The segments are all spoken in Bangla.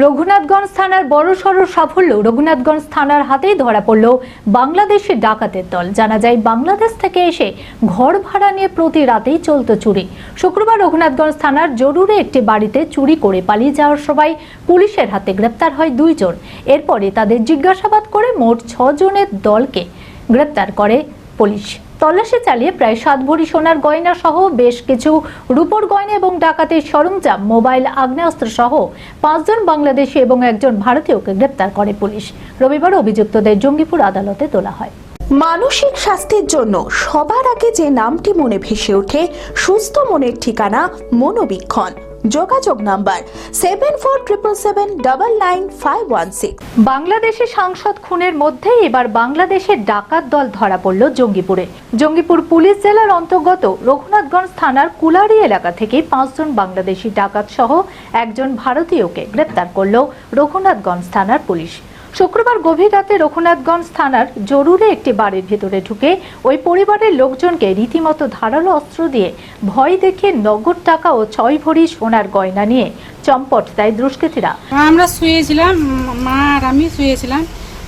রঘুনাথগঞ্জ থানার বড়সড় সাফল্য রঘুনাথগঞ্জ থানার হাতেই ধরা পড়ল বাংলাদেশি ডাকাতের দল। জানা যায়, বাংলাদেশ থেকে এসে ঘর ভাড়া নিয়ে প্রতি রাতেই চলত চুরি। শুক্রবার রঘুনাথগঞ্জ থানার জরুরি একটি বাড়িতে চুরি করে পালিয়ে যাওয়ার সময় পুলিশের হাতে গ্রেপ্তার হয় দুইজন। এরপরে তাদের জিজ্ঞাসাবাদ করে মোট ছজনের দলকে গ্রেপ্তার করে পুলিশ। তল্লাশি চালিয়ে প্রায় সাত ভরি সোনার গয়না সহ বেশ কিছু রূপোর গয়না এবং ডাকাতির সরঞ্জাম, মোবাইল, আগ্নেয়াস্ত্র সহ পাঁচজন বাংলাদেশি এবং একজন ভারতীয়কে গ্রেপ্তার করে পুলিশ। রবিবার অভিযুক্তদের জঙ্গিপুর আদালতে তোলা হয়। মানসিক স্বাস্থ্যের জন্য সবার আগে যে নামটি মনে ভেসে ওঠে, সুস্থ মনের ঠিকানা মনোবীক্ষণ। যোগাযোগ number seven four triple seven double nine five one six বাংলাদেশে সাংসদ খুনের মধ্যেই এবার বাংলাদেশের ডাকাত দল ধরা পড়ল জঙ্গিপুরে। জঙ্গিপুর পুলিশ জেলার অন্তর্গত রঘুনাথগঞ্জ থানার কুলারি এলাকা থেকে পাঁচজন বাংলাদেশি ডাকাত সহ একজন ভারতীয়কে গ্রেপ্তার করল রঘুনাথগঞ্জ থানার পুলিশ। শুক্রবার গভীর রাতে রঘুনাথগঞ্জ থানার জরুরে একটি বাড়ির ভেতরে ঢুকে ওই পরিবারের লোকজনকে রীতিমতো ধারালো অস্ত্র দিয়ে ভয় দেখে নগদ টাকা ও ছয় ভরি সোনার গয়না নিয়ে চম্পট দেয় দুষ্কৃতীরা। আমরা শুয়েছিলাম, মা আর আমি শুয়েছিলাম।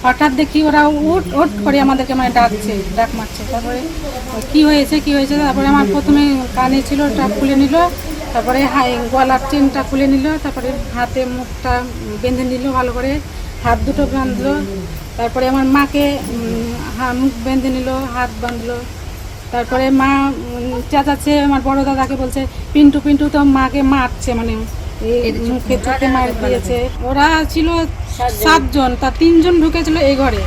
হঠাৎ দেখি ওরা উঠ উঠ করে আমাদেরকে মানে ডাকছে, ডাক মারছে। তারপরে কি হয়েছে কি হয়েছে? তারপরে আমার প্রথমে কানে ছিল, ওটা খুলে নিল। তারপরে হাই গলার চেনটা খুলে নিল। তারপরে হাতে মুখটা বেঁধে নিল ভালো করে। হাত দুটো বাঁধলো। তারপরে আমার মাকে মুখ বেঁধে নিল হাত বাঁধলো। তারপরে মা চেঁচাচ্ছে আমার বড় দাদাকে বলছে পিন্টু পিন্টু তো মাকে মারছে। মানে মুখে চোখে মার দিয়েছে। ওরা ছিল সাতজন। তা তিনজন ঢুকেছিল এই ঘরে।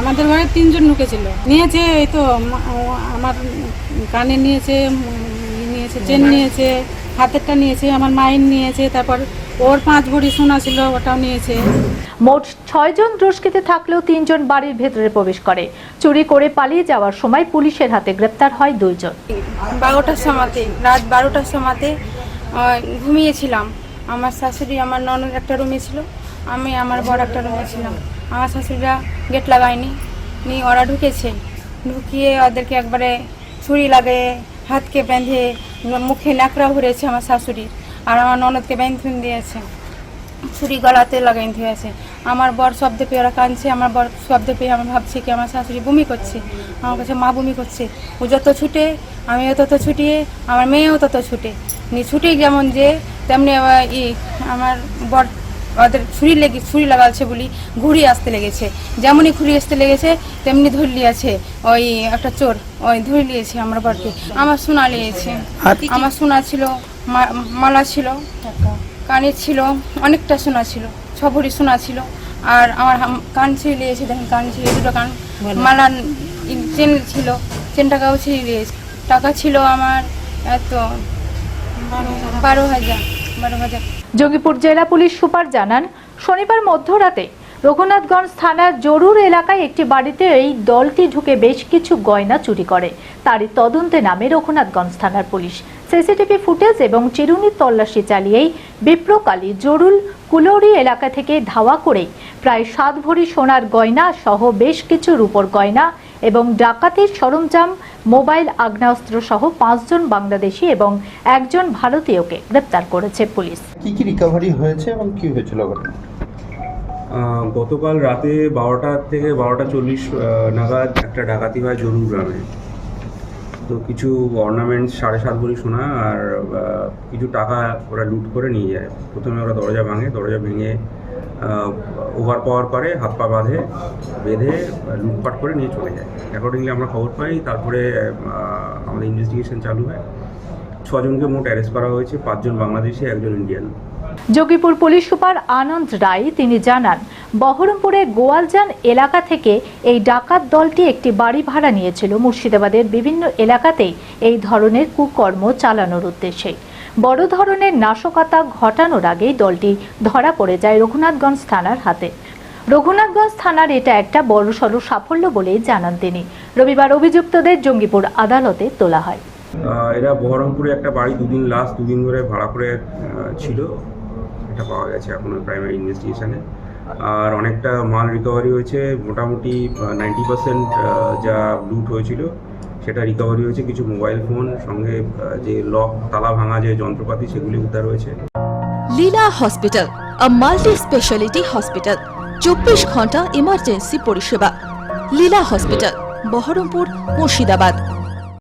আমাদের ঘরে তিনজন ঢুকেছিল। নিয়েছে এই তো আমার কানে নিয়েছে নিয়েছে চেন নিয়েছে হাতেরটা নিয়েছে আমার মাইন নিয়েছে তারপর ওর পাঁচ ভরি সোনা ছিল ওটাও নিয়েছে। মোট ছয়জন দুষ্কৃতী থাকলেও তিনজন বাড়ির ভেতরে প্রবেশ করে। চুরি করে পালিয়ে যাওয়ার সময় পুলিশের হাতে গ্রেপ্তার হয় দুইজন বারোটার সময়তে রাত বারোটার সময়তে ঘুমিয়েছিলাম। আমার শাশুড়ি আমার ননদ একটা রুমে ছিল আমি আমার বড় একটা রুমে ছিলাম। আমার শাশুড়িরা গেট লাগায়নি নিয়ে ওরা ঢুকেছে। ঢুকিয়ে ওদেরকে একবারে ছুরি লাগে হাতকে বেঁধে মুখে ন্যাকড়া ভরেছে আমার শাশুড়ি। আর আমার ননদকে বেঁধে দিয়েছে। ছুরি গলাতে লাগাই দিয়েছে। আমার বর শব্দ পেয়ে ওরা কাঁদছে আমার বর শব্দ পেয়ে আমার ভাবছে কি আমার শাশুড়ি বমি করছে আমার কাছে মা বমি করছে। ও যত ছুটে আমিও তত ছুটিয়ে আমার মেয়েও তত ছুটে। নি ছুটে যেমন যে তেমনি ই আমার বর ওদের ছুরি লেগে ছুরি লাগাচ্ছে বলি ঘুরি আসতে লেগেছে। যেমনই ঘুড়ি আসতে লেগেছে তেমনি ধরে লিয়েছে ওই একটা চোর ওই ধরে লিয়েছে আমার বরকে। আমার শোনা লিয়েছে। আমার শোনা ছিল মালা ছিল কানে ছিল অনেকটা সোনা ছিল ছ ভরি সোনা ছিল। আর আমার কান ছিঁড়ে নিয়েছে দেখেন কান ছিঁড়ে দুটো কান। মালা চেন ছিল চেনটাকাও ছিঁড়ে নিয়েছে টাকা ছিল আমার এত বারো হাজার। বারো হাজার জঙ্গিপুর জেলা পুলিশ সুপার জানান শনিবার মধ্যরাতে রঘুনাথগঞ্জ থানার জরুর এলাকায় একটি বাড়িতে এই দলটি ঢুকে বেশ কিছু গয়না চুরি করে। তারই তদন্তে নামে রঘুনাথগঞ্জ থানার পুলিশ। সিসিটিভি ফুটেজ এবং চিরুনি তল্লাশি চালিয়েই বিপ্রকালী জরুল কুলৌরি এলাকা থেকে ধাওয়া করেই প্রায় সাত ভরি সোনার গয়না সহ বেশ কিছু রূপোর গয়না এবং ডাকাতির সরঞ্জাম, মোবাইল, আগ্নেয়াস্ত্র সহ পাঁচজন বাংলাদেশি এবং একজন ভারতীয়কে গ্রেপ্তার করেছে পুলিশ। কি কি রিকভারি হয়েছে এবং কি হয়েছিল ঘটনা গতকাল রাতে বারোটা থেকে বারোটা চল্লিশ নাগাদ একটা ডাকাতি হয় জরুর গ্রামে। তো কিছু অর্নামেন্টস সাড়ে সাত ভরি সোনা আর কিছু টাকা ওরা লুট করে নিয়ে যায়। প্রথমে ওরা দরজা ভাঙে, দরজা ভেঙে ওভার পাওয়ার করে, হাত পা বাঁধে, বেঁধে লুটপাট করে নিয়ে চলে যায়। অ্যাকর্ডিংলি আমরা খবর পাই, তারপরে আমাদের ইনভেস্টিগেশন চালু হয়। ছজনকে মোট অ্যারেস্ট করা হয়েছে, পাঁচজন বাংলাদেশি, একজন Indian Jogipur police super Anand Roy তিনি জানান, বহরমপুরে গোয়ালজান এলাকা থেকে এই ডাকাত দলটি একটি বাড়ি ভাড়া নিয়েছিল। মুর্শিদাবাদের বিভিন্ন এলাকাতেই এই ধরনের কুকর্ম চালানোর উদ্দেশ্যে। বড় ধরনের নাশকতা ঘটানোর আগেই দলটি ধরা পড়ে যায় রঘুনাথগঞ্জ থানার হাতে। রঘুনাথগঞ্জ থানার এটা একটা বড়সড় সাফল্য বলেই জানান তিনি। রবিবার অভিযুক্তদের জঙ্গিপুর আদালতে তোলা হয়। এরা বহরমপুরে একটা বাড়ি দুদিন লাস্ট দুদিন ধরে ভাড়া করে ছিল। এটা পাওয়া গেছে এখন প্রাইমারি ইনভেস্টিগেশনে আর অনেকটা মাল রিকভারি হয়েছে, মোটামুটি নাইনটি পার্সেন্ট যা লুট হয়েছিল, সেটা রিকভারি হয়েছে। কিছু মোবাইল ফোন সঙ্গে যে লক তালা ভাঙা যে যন্ত্রপাতি, সেগুলি উদ্ধার হয়েছে। Leela hospital a multi-speciality hospital, চব্বিশ ঘণ্টা ইমার্জেন্সি পরিষেবা। লীলা হসপিটাল বহরমপুর, মুর্শিদাবাদ।